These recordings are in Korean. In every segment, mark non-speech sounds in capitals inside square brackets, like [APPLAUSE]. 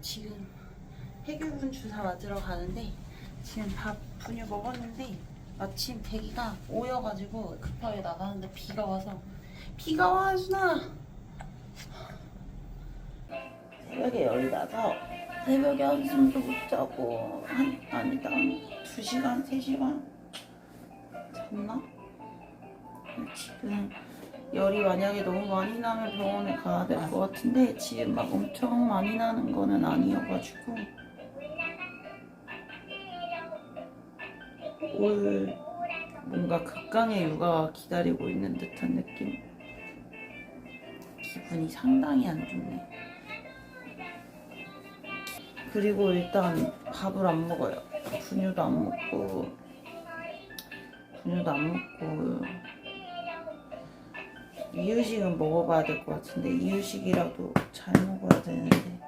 지금 해결분 주사 맞으러 가는데 지금 밥 분유 먹었는데 마침 대기가 오여가지고 급하게 나가는데 비가 와서 비가 와 준아 새벽에 열나서 새벽에 한숨도 못 자고 한 아니다 두 시간 세 시간 잤나? 지금 열이 만약에 너무 많이 나면 병원에 가야 될 것 같은데 지금 막 엄청 많이 나는 거는 아니어가지고. 올 뭔가 극강의 육아가 기다리고 있는 듯한 느낌. 기분이 상당히 안 좋네. 그리고 일단 밥을 안 먹어요. 분유도 안 먹고 분유도 안 먹고 이유식은 먹어봐야 될 것 같은데 이유식이라도 잘 먹어야 되는데.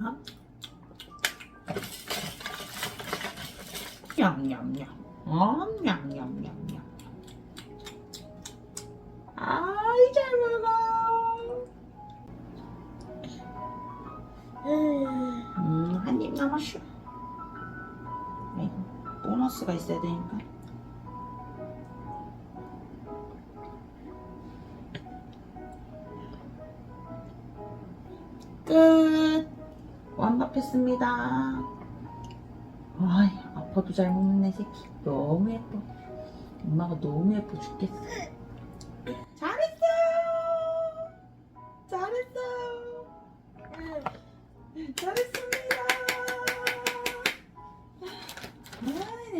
어? 냠냠냠. 어? 냠냠냠냠. 아이 잘 먹어. 음 한 입 남았슈. 아 보너스가 있어야 되니까. 끝. 완벽했습니다. 아이, 아파도 잘 먹는 내 새끼. 너무 예뻐. 엄마가 너무 예뻐 죽겠어.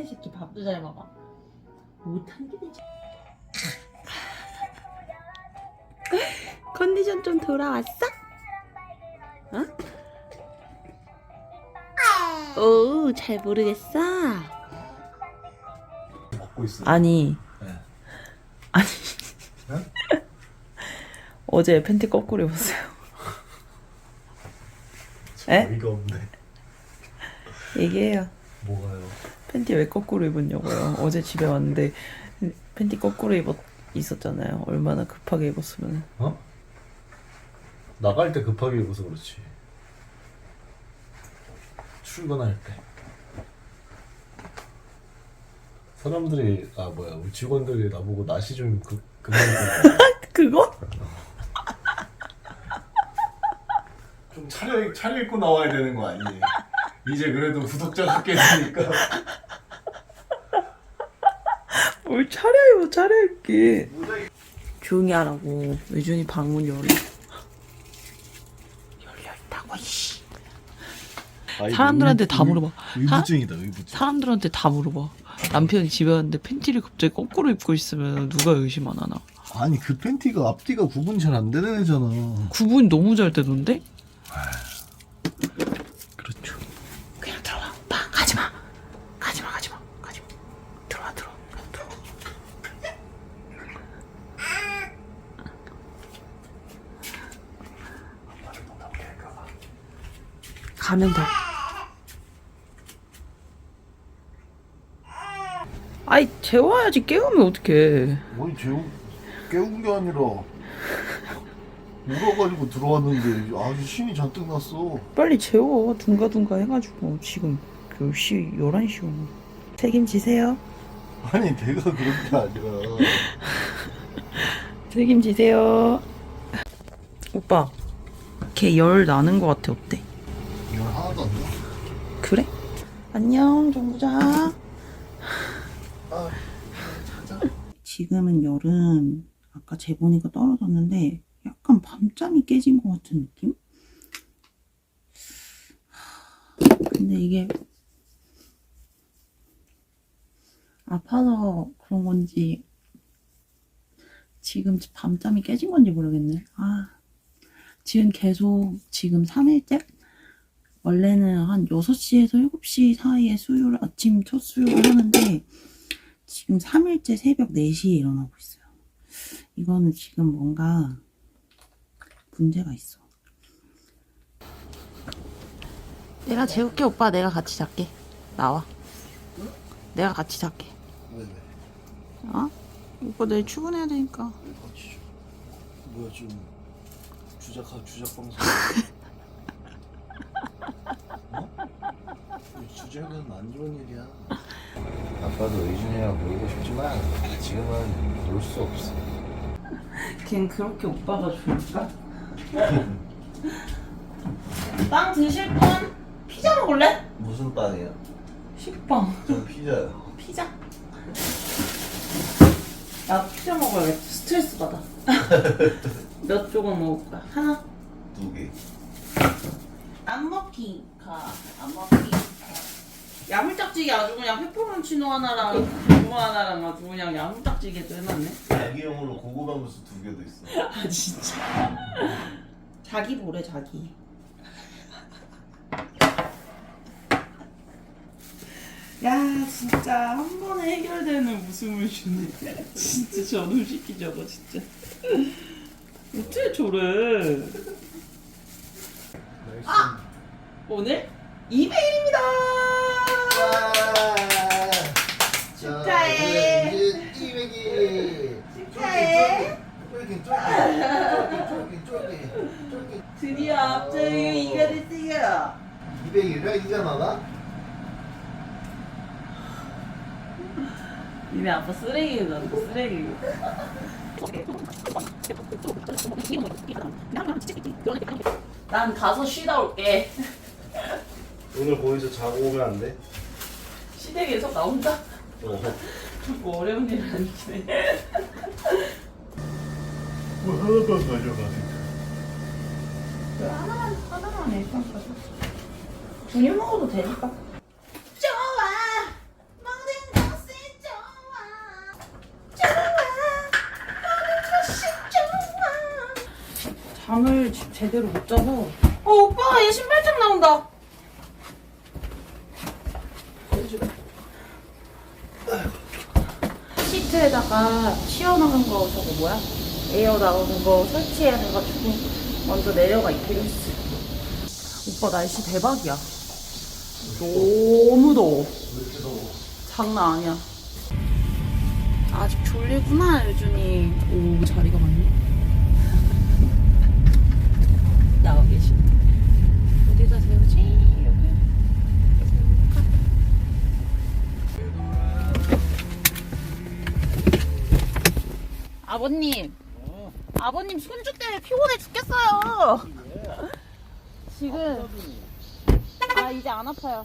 새끼 밥도 잘 먹어 못한 게 되지 컨디션 좀 돌아왔어? 어? 오, 잘 모르겠어. 먹고 있어. 아니, 네. 아니. 네? [LAUGHS] 어제 팬티 거꾸로 입었어요. 에? 어이가 없네. 얘기해요. 뭐가요? 팬티 왜 거꾸로 입었냐고요. 어제 집에 왔는데 팬티 거꾸로 입었 있었잖아요. 얼마나 급하게 입었으면. 어? 나갈 때 급하게 입어서 그렇지. 출근할 때. 사람들이 아 뭐야 우리 직원들이 나보고 나시 좀 그, 그만 입고 [LAUGHS] 그거? [LAUGHS] 좀 차려 차려 입고 나와야 되는 거 아니? 이제 그래도 구독자가 꽤 되니까 뭘 차려입어 차려입기. 모자이크 조용히 하라고. 외준이 방문 열어. 열려 있다고 씨. 사람들한테 다 물어봐. 의부증이다 의부증. 사람들한테 다 물어봐. 남편이 집에 왔는데 팬티를 갑자기 거꾸로 입고 있으면 누가 의심 안 하나? 아니 그 팬티가 앞뒤가 구분 잘 안 되는 애잖아. 구분이 너무 잘 되던데? 그렇죠. 그냥 들어와. 오빠 가지 마. 가지 마. 가지 마. 가지 마. 들어와 들어와. 그냥 들어와. 가면 돼. 아이 재워야지 깨우면 어떡해. 아니 재우 깨운 게 아니라 울어가지고 들어왔는데 아주 신이 잔뜩 났어. 빨리 재워 둥가둥가 해가지고 지금 그시 11시 오면 책임지세요 아니 내가 그런 게 아니라 [LAUGHS] 책임지세요 오빠 걔 열 나는 거 같아 어때? 이거 하나도 안 나. 그래? 안녕 정부장 아, 지금은 열은 아까 재보니까 떨어졌는데 약간 밤잠이 깨진 것 같은 느낌? 근데 이게 아파서 그런 건지 지금 밤잠이 깨진 건지 모르겠네. 아, 지금 계속 지금 3일째? 원래는 한 6시에서 7시 사이에 수유를, 아침 첫 수유를 하는데 지금 3일째 새벽 4시에 일어나고 있어요. 이거는 지금 뭔가 문제가 있어. 내가 재울게 오빠 내가 같이 잘게. 나와. 내가 같이 잘게. 네네. 어? 오빠 내일 출근해야 되니까. 같이. 뭐야 좀 주작하 주작 방송. [LAUGHS] 어? 주작은 안 좋은 일이야. 아빠도 의준이랑 놀고 싶지만 지금은 놀 수 없어. 걘 그렇게 오빠가 좋을까? [LAUGHS] 빵 드실 분? 피자 먹을래? 무슨 빵이야? 식빵 전 피자요. 피자 나 피자 먹어야겠다 스트레스 받아 [LAUGHS] 몇 조각 먹을까? 하나? 두 개. 안 먹기 가 안 먹기 가 야물딱지게 아주 그냥 페퍼론치노 하나랑 그거 하나랑 아주 그냥 야물딱지게도 해놨네. 자기용으로 고구마 무스 두 개도 있어. [LAUGHS] 아 진짜. 자기 보래 자기. 야 진짜 한 번에 해결되는 웃음을 주네. 진짜 저놈 시키 저거 진짜. 어떻게 저래? 아! 오늘 200일입니다 축하해. 이제 200일. 축하해. 쫄깃 쫄깃 쫄깃 쫄깃 쫄깃. 드디어 앞자유 2가 됐어요 200일이야 이가 나나? 니네 아빠 쓰레기다 쓰레기 난 가서 쉬다 올게 오늘 거기서 자고 오면 안 돼? 시댁 계속 나온다 어. 뭐 어려운 일 아니긴 해 뭐 하나만 가져가. 하나만 하나만 일단 가져 먹어도 되니까. 잠을 지- 제대로 못 자서. 어 오빠 얘 신발장 나온다. 시트에다가 튀어나온 거 저거 뭐야? 에어 나오는 거 설치해야 돼가지고 먼저 내려가 있기로 했어. 오빠 날씨 대박이야. 너무 더워. 장난 아니야. 아직 졸리구나 유준이. 오 자리가 많네. [LAUGHS] 나와 계시네. 어디다 세우지? 여기. 세울까? 아버님. 아버님 손주 때문에 피곤해 죽겠어요. 지금 아 이제 안 아파요.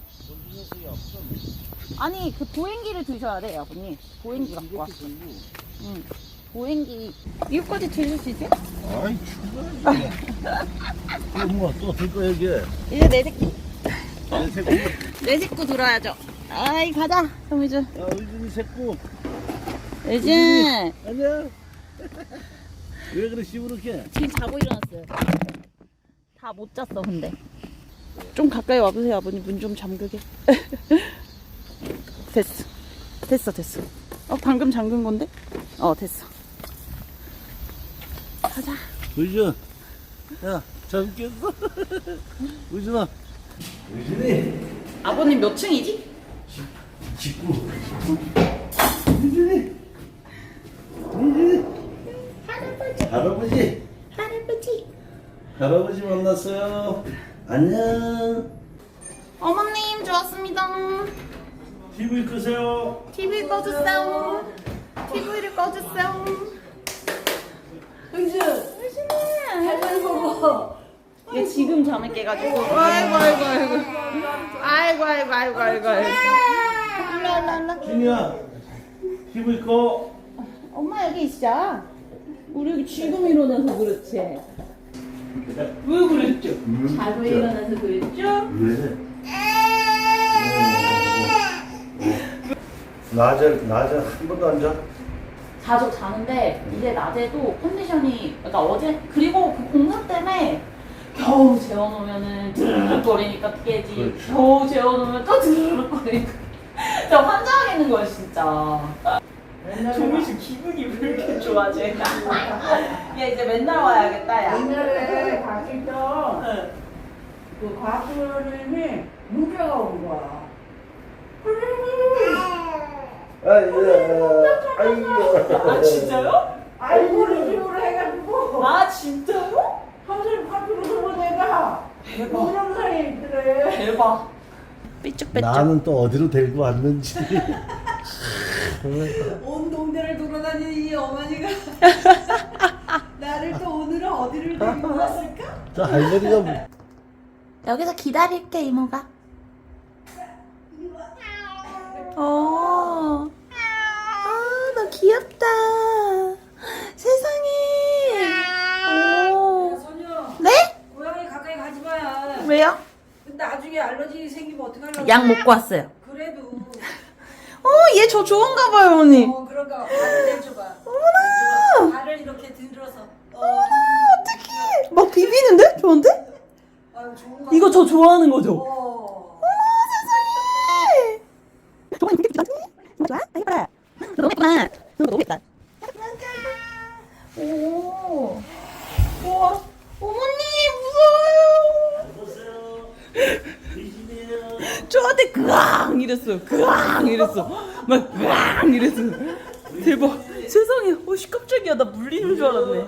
아니 그 보행기를 드셔야 돼 아버님. 보행기 갖고 와. 응. 보행기 이거까지 드실 수 있지? 아이 충분해. 이거 뭐또들 거야 이게? 이제 내 새끼 내 새끼. 내 식구 들어야죠. 아이 가자 정미준. 야 의준이 새끼. 예준 아니야. 왜 그래 시부룩해? 지금 자고 일어났어요. 다 못 잤어, 근데. 좀 가까이 와보세요, 아버님. 문 좀 잠그게. [LAUGHS] 됐어. 됐어, 됐어. 어, 방금 잠근 건데? 어, 됐어. 가자. 의준. 야, 잠 깼어? [LAUGHS] 의준아. 의준이. 아버님 몇 층이지? 19. 할아버지. 할아버지. 할아버지. 만났어요. 안녕. 어머님 좋았습니다. TV 끄세요. TV 꺼주세요. TV를 꺼주세요. 의심해. 할머니 보고 얘 지금 잠을 깨가지고. 아이고 아이고 아이고. 아이고 아이고 아이고 아이고 아이고. 준이야. TV 꺼. 엄마 여기 있어. 우리 지금 일어나서 그렇지. 왜 그랬죠? 자고 일어나서 그랬죠? 왜? 낮에 낮에 한 번도 안 자? 자주 자는데 이제 낮에도 컨디션이 그러니까 어제 그리고 그 공사 때문에 겨우 재워놓으면은 드르륵거리니까 깨지 그렇지. 겨우 재워놓으면 또 드르륵거리니까 [LAUGHS] 저 환장하겠는 거야 진짜 종민 씨 기분이 왜 이렇게 좋아져? 얘 이제 맨날 와야겠다 야 옛날에 가실 때그 과수님이 문제가 온 거야. 아이고, 아이고. 아 진짜요? 알고리즘으로 해가지고 아 진짜요? 한술 파트로 서고 내가 대박 동영상에 있더래. 대박 삐쭉빼쭉 나는 또 어디로 데리고 왔는지. [LAUGHS] 온 동네를 돌아다니는 이 어머니가 [LAUGHS] 나를 또 오늘은 어디를 데리고 왔을까? 저 할머니가 뭐- 여기서 기다릴게 이모가 어. 아, 너 귀엽다. 세상에. 오. 소녀 네? 고양이 가까이 가지 마. 왜요? 나중에 알러지 생기면 어떡하려고? 약 먹고 왔어요. 그래도 어, 얘 저 좋은가 봐요, 언니. 어 그런가 발을 내줘봐. 어머나. 발을 이렇게 들어서. 어, 어떡해. 막 비비는데? 저한테? 아유 좋은가. 이거 저 좋아하는 거죠? 어. 세상에. 그게 좋아? 좋아? 해봐라. 너 너무 예쁘다. 너 너무 예쁘다. 오. 우와. 어머니, 무서워요. 저한테 그앙 이랬어요. 그앙 이랬어. 막 그앙 이랬어. 대박. 세상에. 어씨 깜짝이야. 나 물리는 줄 알았네.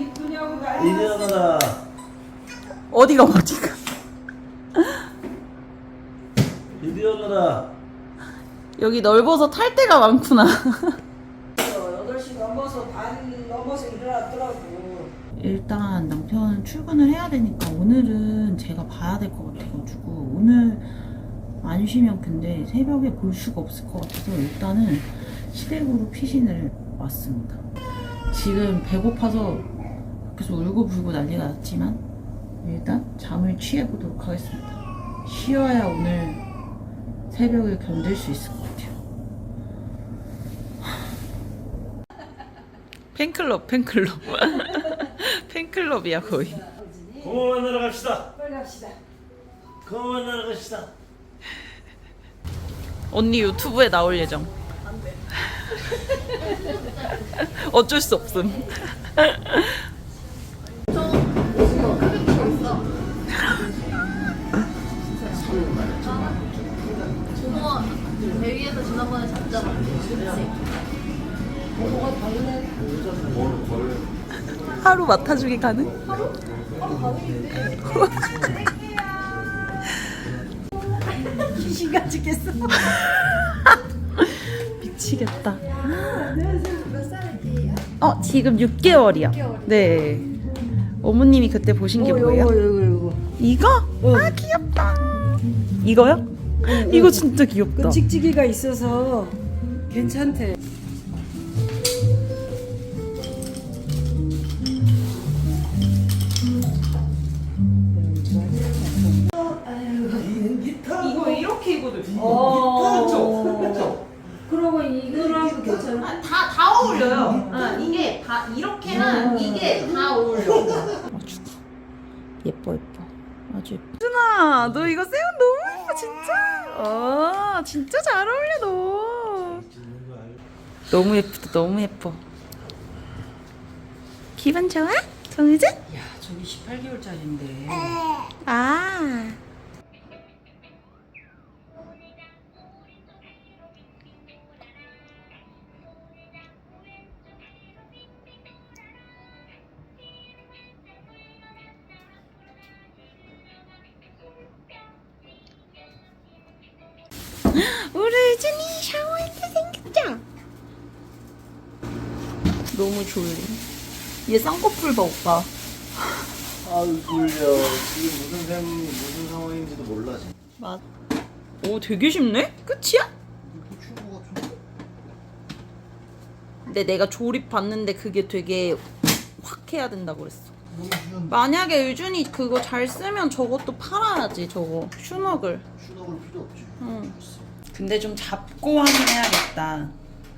이쁘냐고 말. 이리 오너라. 어디가 어디가. 이리 오너라. 여기 넓어서 탈 데가 많구나. [LAUGHS] 8시 넘어서 반 넘어서 일어났더라고. 일단 남편 출근을 해야 되니까 오늘은 제가 봐야 될 것 같아가지고 오늘 안 쉬면 근데 새벽에 볼 수가 없을 것 같아서 일단은 시댁으로 피신을 왔습니다. 지금 배고파서 계속 울고 불고 난리가 났지만 일단 잠을 취해보도록 하겠습니다. 쉬어야 오늘 새벽을 견딜 수 있을 것 같아요. 팬클럽, 팬클럽. [LAUGHS] 팬클럽이야, 거의. 고모 만나러 갑시다. 빨리 갑시다. 고모 만나러 갑시다. 언니 유튜브에 나올 예정. 어쩔 수 없음. 대위에서 지난번에 잡잖아. 하루 맡아주기 가능? [LAUGHS] 귀신가 죽겠어. [LAUGHS] 미치겠다. 어, 지금 6개월이요. 네. 어머님이 그때 보신 게 뭐예요? 요거 요거. 이거? 아, 귀엽다. 이거요? 이거 진짜 귀엽다. 그 찍찍이가 있어서 괜찮대. 이렇게 입어도 어. 그러고 이거랑 괜찮아. 다, 다 어울려요. 아, 이게 다, 이렇게는 이게 다 어울려. 예뻐 예뻐 아주 예뻐 준아 너 이거 세운 너무 예뻐 진짜 어 진짜 잘 어울려 너 너무 예쁘다 너무 예뻐 기분 좋아? 정유진? 야, 저기 18개월짜리인데. 아 우리 유진이 샤워할 때 생겼죠? 너무 졸림 얘 쌍꺼풀 봐 오빠 아유 졸려. 지금 무슨 셈 무슨 상황인지도 몰라 지금. 맞. 오 되게 쉽네? 끝이야? 이렇게 추운 거 같은데? 근데 내가 조립 봤는데 그게 되게 확 해야 된다고 그랬어. 만약에 유준이 그거 잘 쓰면 저것도 팔아야지 저거 슈너글. 추억을 필요 없지. 응. 근데 좀 잡고 확인해야겠다.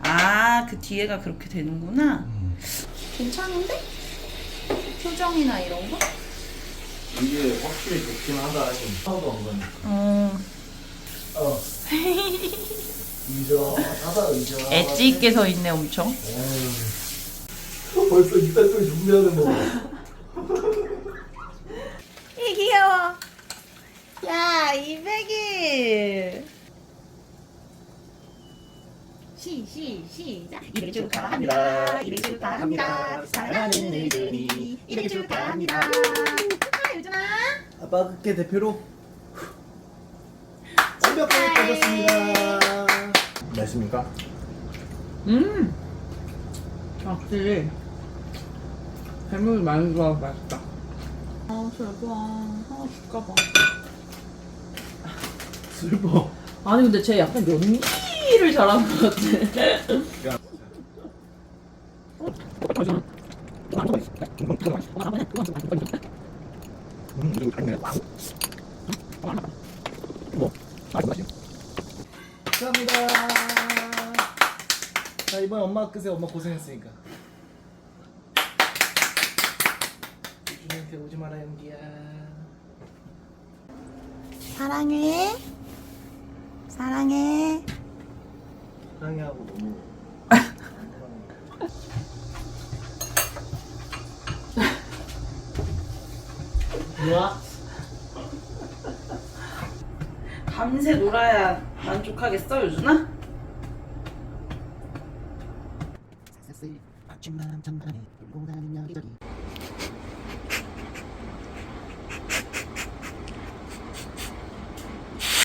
아 그 뒤에가 그렇게 되는구나. 괜찮은데? 표정이나 이런 거? 이게 확실히 좋긴 하다. 하나도 안 가니까. 어. 어. 의자 하다 의자. 엣지 있게 서 있네 엄청. 에휴. 벌써 이딴 걸 준비하는 거. 이 귀여워. 야, 이백이. 시, 시, 시작. 이를 축하합니다. 이를 축하합니다. 사랑하는 의준이. 이를 축하합니다. 축하, 유준아. 아빠 그게 대표로 완벽하게 빠졌습니다. 맛있습니까? 음! 확실히 해물이 많이 들어가서 맛있다. 아, 슬퍼. 하나 줄까 봐. 슬퍼. 아니, 근데 쟤 약간 연기 를 잘하는 것 같아. 감사합니다. 자 이번 엄마 끄세요. 엄마 고생했으니까. 유준이한테 오지 마라 연기야. 사랑해. 사랑해. 사랑해하고 너무. [LAUGHS] 뭐야? 밤새 놀아야 만족하겠어, 유준아?